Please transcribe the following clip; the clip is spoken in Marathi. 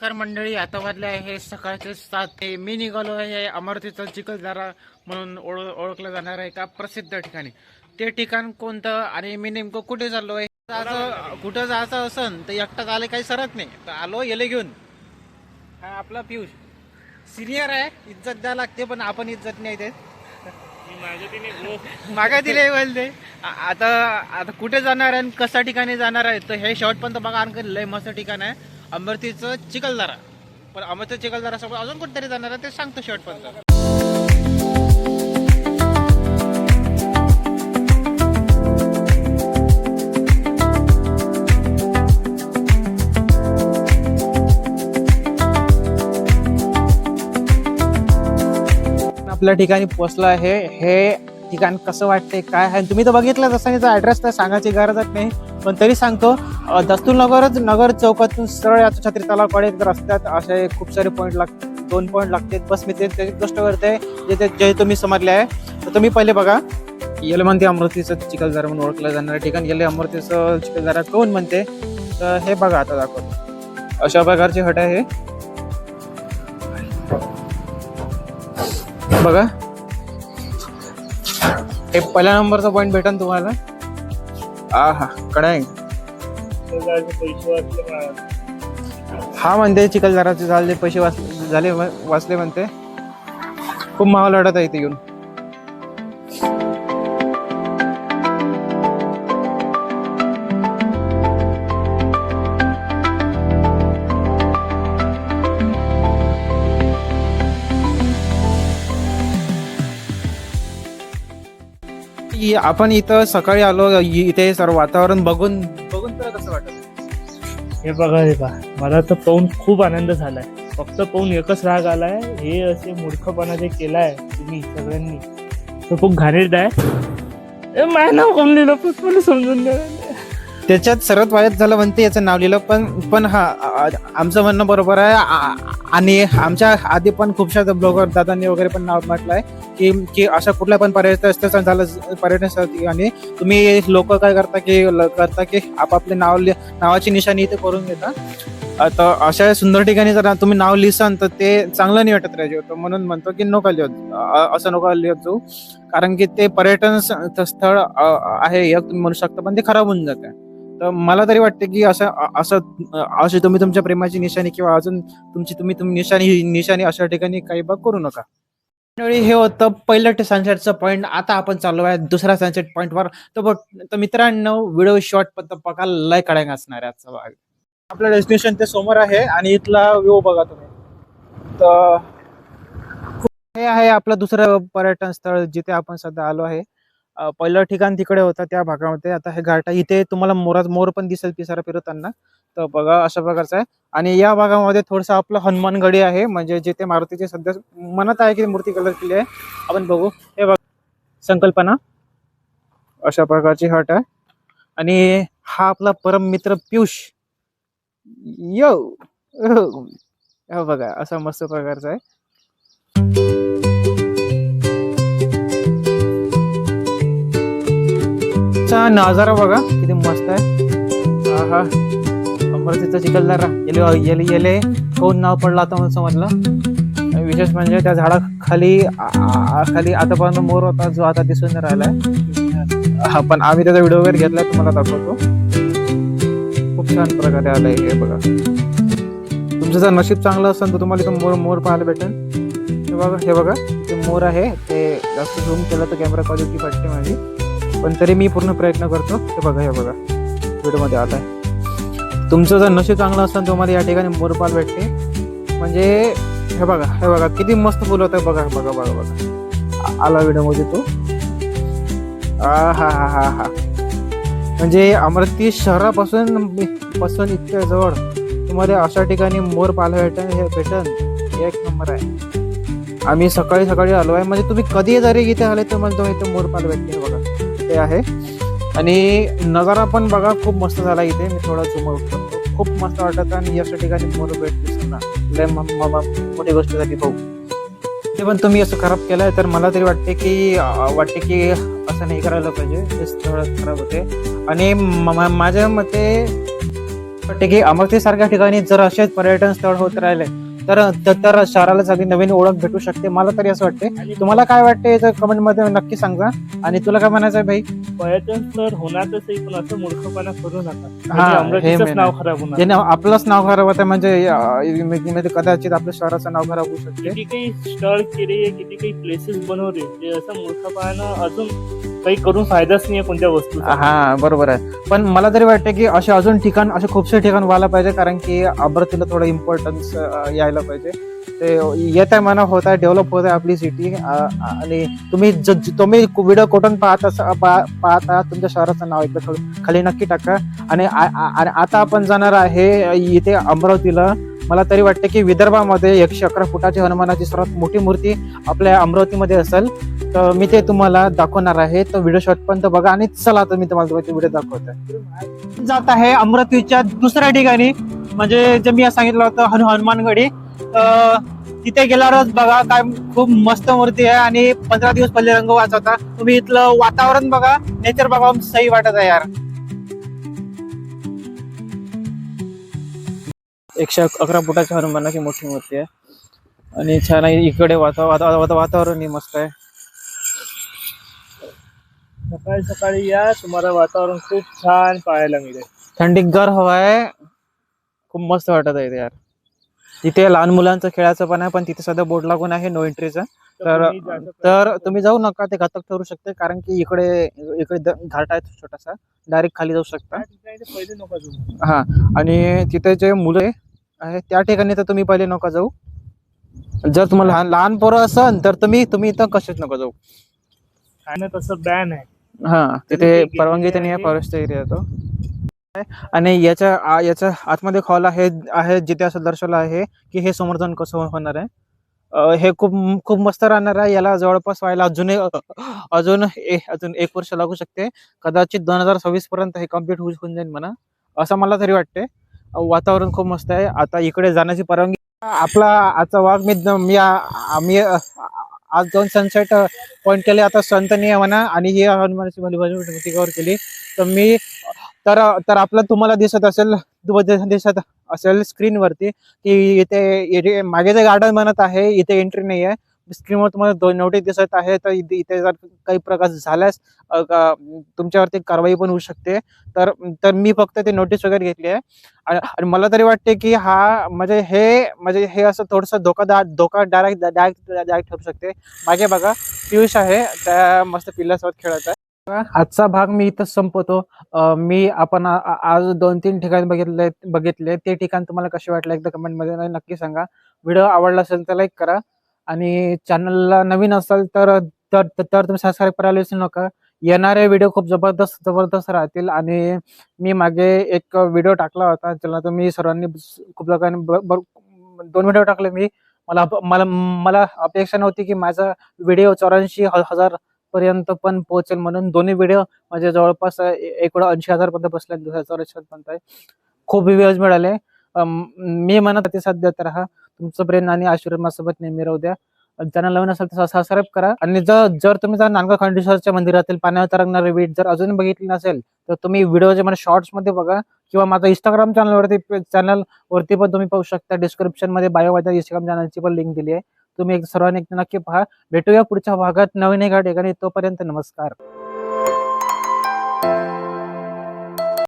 नमस्कार मंडळी आता वाजले आहे सकाळचे सात. ते मी निघालो आहे अमरतीचं चिखलदरा म्हणून ओळ ओळखलं जाणार आहे एका प्रसिद्ध ठिकाणी. ते ठिकाण कोणतं आणि मी नेमकं कुठे चाललो आहे? जायचं कुठं जायचं असन तर एकटाच आले काही सरत नाही. तर आलो येले घेऊन. हा आपला पियुष. सिनियर आहे इज्जत द्यावं लागते पण आपण इज्जत नाही देत. मागा दिले बोलते. आ- आता आता कुठे जाणार आहे आणि कशा ठिकाणी जाणार आहे? तर हे शॉर्ट पण तर बघा आणखी लय मस्त ठिकाण आहे. अमरतीचं चिखलदरा. पण अमरतीचं चिखलदारासोबत अजून कोणतरी जाणार आहे ते सांगतो शेवटपर्यंत पण आपल्या ठिकाणी पोचलं आहे. हे ठिकाण कसं वाटते काय आहे? तुम्ही तर बघितलं तसं याचा ॲड्रेस तर सांगायची गरजच नाही. पण तरी सांगतो अं, दस्तूर नगरच नगर चौकातून सरळ याचं छत्री तलावकडे रस्त्यात असे खूप सारे पॉईंट लाग दोन पॉईंट लागतात. बस मी ते त्याची गोष्ट करते जे ते जे तुम्ही समजले आहे. तर तुम्ही पहिले बघा येल म्हणते अमृतीचं चिखलदरा म्हणून ओळखलं जाणारं ठिकाण. येले अमृतीचं चिखलदरा कोण म्हणते? तर हे बघा आता दाखवतो. अशा प्रकारची हट आहे. हे बघा. हे पहिल्या नंबरचा पॉईंट भेटेल तुम्हाला. आ हा कडा आहे हा म्हणते चिखलदराचे झाले पैसे वाचले झाले वाचले म्हणते. खूप महाग लढत आहे इथे येऊन. की आपण इथं सकाळी आलो इथे सर्व वातावरण बघून बघून तर कसं वाटत? हे बघा हे बघा. मला तर पाहून खूप आनंद झालाय. फक्त पाहून एकच राग आलाय. हे असे मूर्खपणा जे केलाय तुम्ही सगळ्यांनी. तो खूप घाणेरड आहे. ए, माझं नाव कोण लिहिलं पण मला समजून द्या. त्याच्यात सर्वात वाईट झालं म्हणते याचं नाव लिहिलं पण पण हा आमचं म्हणणं बरोबर आहे. आणि आमच्या आधी पण खूपशा ब्लॉगर दादांनी वगैरे पण नाव म्हटलं आहे की की अशा कुठल्या पण पर्यटन स्थळ झालं पर्यटन स्थळ आणि तुम्ही लोक काय करता की ल- करता की आपापले नाव लि- नावाची निशाणी इथे करून घेता. तर अशा सुंदर ठिकाणी जर तुम्ही नाव लिहिसान तर ते चांगलं नाही वाटत राहिजे होतं म्हणून म्हणतो की नका लिहत असं नका लिहत जाऊ कारण की ते पर्यटन स्थळ आहे एक तुम्ही म्हणू शकता पण ते खराब होऊन जाते. तर मला तरी वाटते की असं असं असं अशी तुम्ही तुमच्या प्रेमाची निशाणी किंवा अजून तुमची तुम्ही तुम्ही निशाणी निशाणी अशा ठिकाणी काही बघ करू नका. त्यावेळी हे होतं पहिलं सनसेटचं पॉईंट आता आपण चाललो आहे दुसऱ्या सनसेट पॉईंटवर तर बघ तर मित्रांनो व्हिडिओ शॉर्ट पण बघा लय कडायंग असणार आहे आजचा भाग. आपलं डेस्टिनेशन ते समोर आहे आणि इथला व्ह्यू बघा तुम्ही. तर हे आहे आपलं दुसरं पर्यटन स्थळ जिथे आपण सध्या आलो आहे. पहिलं ठिकाण तिकडे होतं त्या भागामध्ये. आता हे घाट आहे इथे तुम्हाला मोरात मोर पण दिसेल पिसारा फिरवताना. तर बघा अशा प्रकारचं आहे. आणि या भागामध्ये थोडंसं आपलं हनुमानगडी आहे. म्हणजे जिथे मारुतीचे सध्या मनात आहे की मूर्ती कलर केली आहे. आपण बघू. हे बघ. संकल्पना. अशा प्रकारची हट आहे. आणि हा आपला परम मित्र पियुष. यो! हो बघा असा मस्त प्रकारचा आहे. चा नजारा बघा किती मस्त आहे. हा अमरावतीचा चिखलदरा येले येले येले. कोण नाव पडलं आता मला समजलं. विशेष म्हणजे त्या झाडाखाली खाली आतापर्यंत मोर होता जो आता दिसून नाही राहिलाय. हा पण आम्ही त्याचा व्हिडिओ वगैरे घेतलाय तुम्हाला दाखवतो. खूप छान प्रकारे आलाय हे बघा. तुमचं जर नशीब चांगलं असेल तर तुम्हाला इथं मोर मोर पाहायला भेटेल. हे बघा हे बघा ते मोर आहे ते जास्त झूम केलं तर कॅमेरा क्वालिटी वाटते माझी. पण तरी मी पूर्ण प्रयत्न करतो. हे बघा हे बघा. व्हिडिओमध्ये आहे तुमचं जर नशीब चांगलं असेल तुम्हाला या ठिकाणी मोरपाल भेटते. म्हणजे हे बघा हे बघा किती मस्त फुल होतं. बघा बघा बघा बघा. आला व्हिडिओमध्ये तो. आ हा हा हा हा. म्हणजे अमरावती शहरापासून पासून इतक्या जवळ तुम्हाला अशा ठिकाणी मोर पाहायला भेटन हे भेटन. एक नंबर आहे. आम्ही सकाळी सकाळी आलो आहे. म्हणजे तुम्ही कधी जरी इथे आले तर मला तुम्ही इथे मोर पाहायला भेटते बघा. ते आहे. आणि नजारा पण बघा खूप मस्त झाला इथे. मी थोडा झुमर करतो. खूप मस्त वाटत आणि अशा ठिकाणी मोर भेट ना लय मोठी गोष्ट झाली भाऊ ते पण तुम्ही असं खराब केलंय तर मला तरी वाटते की वाटते की असं नाही करायला पाहिजे. ते स्थळ खराब होते. आणि म- माझ्या मते वाटते की अमरावतीसारख्या ठिकाणी जर असेच पर्यटन स्थळ होत राहिले तर तर- तर शहराला सगळी नवीन ओळख भेटू शकते. मला तरी असं वाटते तुम्हाला काय वाटते याचं कमेंटमध्ये नक्की सांगा. आणि तुला काय म्हणायचं आहे भाई? पर्यटन स्थळ होणारच पण असं मूर्खपणा करू नका. म्हणजे आपलंच नाव खराब होतं म्हणजे कदाचित आपल्या शहराचं नाव खराब होऊ शकते किती काही स्टॉल केले किती काही प्लेसेस बनवले ते असं मूर्खपणानं अजून काही करून फायदाच नाही कोणत्या वस्तू हा बरोबर आहे. पण मला तरी वाटते की असे अजून ठिकाण असे खूपसे ठिकाण व्हायला पाहिजे कारण की अमरावतीला थोडं इम्पॉर्टन्स यायला पाहिजे. ते येत आहे म्हणा होत आहे डेव्हलप होत आहे आपली सिटी आणि तुम्ही ज- तुम्ही व्हिडिओ कुठून पाहत पाहत पा- पाहता तुमच्या शहराचं नाव एकदा खाली नक्की टाका. आणि आ- आणि आता आपण जाणार आहे इथे अमरावतीला. मला तरी वाटते की विदर्भामध्ये एकशे अकरा फुटाची हनुमानाची सर्वात मोठी मूर्ती आपल्या अमरावतीमध्ये असेल तर मी ते तुम्हाला दाखवणार आहे. तर व्हिडिओ शॉर्ट पण तर बघा आणि चला तर मी तुम्हाला तुम्ही व्हिडिओ दाखवत जात आहे अमरावतीच्या दुसऱ्या ठिकाणी म्हणजे जे मी सांगितलं होतं हनु हनुमानगडी तर तिथे गेल्यावरच बघा काय खूप मस्त मूर्ती आहे आणि पंधरा दिवस पहिले रंग वाचवता तुम्ही इथलं वातावरण बघा नेचर बघा सही वाटत आहे यार. एकशे अकरा फुटाच्या हनुमानाची मोठी मूर्ती आहे. आणि छान आहे इकडे वाता- वाता- वाता- वातावरणही मस्त आहे. सकाळी सकाळी या तुम्हाला वातावरण खूप छान पाहायला मिळेल. थंडीगार हवा आहे. खूप मस्त वाटत आहे यार. तिथे लहान मुलांचं खेळाचं पण आहे पण तिथे सध्या बोर्ड लागून आहे नो एंट्रीचं तर. तर तुम्ही जाऊ नका ते घातक ठरू शकते कारण की इकडे इकडे घाट आहे छोटासा. डायरेक्ट खाली जाऊ शकता. पहिले नका हा. आणि तिथे जे मुलं आहे त्या ठिकाणी तर तुम्ही पहिले नका जाऊ. जर तुम्हाला लहान लहान पोरं असन तर तुम्ही तुम्ही इथं कसेच नका जाऊ. आणि तसं बॅन आहे. हा तिथे परवानगी आहे. आहे. फॉरेस्ट एरिया तो. आणि याच्या आ- याच्या आतमध्ये हॉल आहे आहे जिथे असं दर्शवलं आहे की हे समर्थन कसं होणार आहे. अं, हे खूप खूप मस्त राहणार आहे. याला जवळपास व्हायला अजून अजून ए- अजून एक वर्ष लागू शकते. कदाचित दोन हजार सव्वीस पर्यंत हे कंप्लीट होऊन जाईल म्हणा. असं मला तरी वाटते वातावरण खूप मस्त आहे. आता इकडे जाण्याची परवानगी आपला आजचा वाघ मी मी आम्ही आज दोन सनसेट पॉईंट केले. आता संतनीय म्हणा आणि ही हनुमानाची भली कव्हर केली. तर मी तर तर आपलं तुम्हाला दिसत असेल दिसत असेल स्क्रीनवरती की इथे इथे मागे जे गार्डन बनत आहे इथे एंट्री नाही आहे स्क्रीनवर तुम्हाला दोन नोटीस दिसत आहे तर इथे इथे जर काही प्रकार झाल्यास तुमच्यावरती कारवाई पण होऊ शकते. तर तर मी फक्त ते नोटीस वगैरे घेतली आहे. आणि मला तरी वाटते की हा म्हणजे हे म्हणजे हे असं थोडंसं धोकादार धोका डायरेक्ट डायरेक्ट डायरेक्ट ठरू शकते. मागे बघा पियुष आहे त्या मस्त पिल्लासोबत खेळत आहे. आजचा भाग मी इथं संपवतो. मी आपण आज दोन तीन ठिकाण बघितले बघितले. ते ठिकाण तुम्हाला कसे वाटले एकदा कमेंटमध्ये नक्की सांगा. व्हिडिओ आवडला असेल तर लाईक करा. आणि चॅनलला नवीन असाल तर तर तर तुम्ही सबस्क्राईब करायला विसरू नका. येणारे व्हिडिओ खूप जबरदस्त जबरदस्त राहतील. आणि मी मागे एक व्हिडिओ टाकला होता ज्याला तुम्ही सर्वांनी खूप लोकांनी दोन व्हिडिओ टाकले मी. मला मला मला अपेक्षा नव्हती की माझा व्हिडिओ चौऱ्याऐंशी हजार पर्यंत पण पोहोचेल म्हणून. दोन्ही व्हिडिओ माझ्या जवळपास एक ऐंशी हजार पर्यंत बसले दुसऱ्या चौऱ्याऐंशी पर्यंत आहे खूप व्ह्यूज मिळाले. मी म्हणत प्रतिसाद देत राहा तुमचं ब्रेन आणि आशीर्वाद माझ्यासोबत नेहमी राहू द्या. ज्यांना नवीन असेल तर सबस्क्राईब करा. आणि जर जर तुम्ही जर नांदगाव खंडेश्वरच्या मंदिरातील पाण्यावर तरंगणारे वीट जर अजून बघितली नसेल तर तुम्ही व्हिडिओच्या मला शॉर्ट्समध्ये बघा किंवा माझा इंस्टाग्राम चॅनलवरती चॅनल वरती पण तुम्ही पाहू शकता. डिस्क्रिप्शनमध्ये बायो इंस्टाग्राम चॅनलची पण लिंक दिली आहे. तुम्ही एक सर्वांनी एक नक्की पहा. भेटूया पुढच्या भागात नवीन एका ठिकाणी. तोपर्यंत नमस्कार.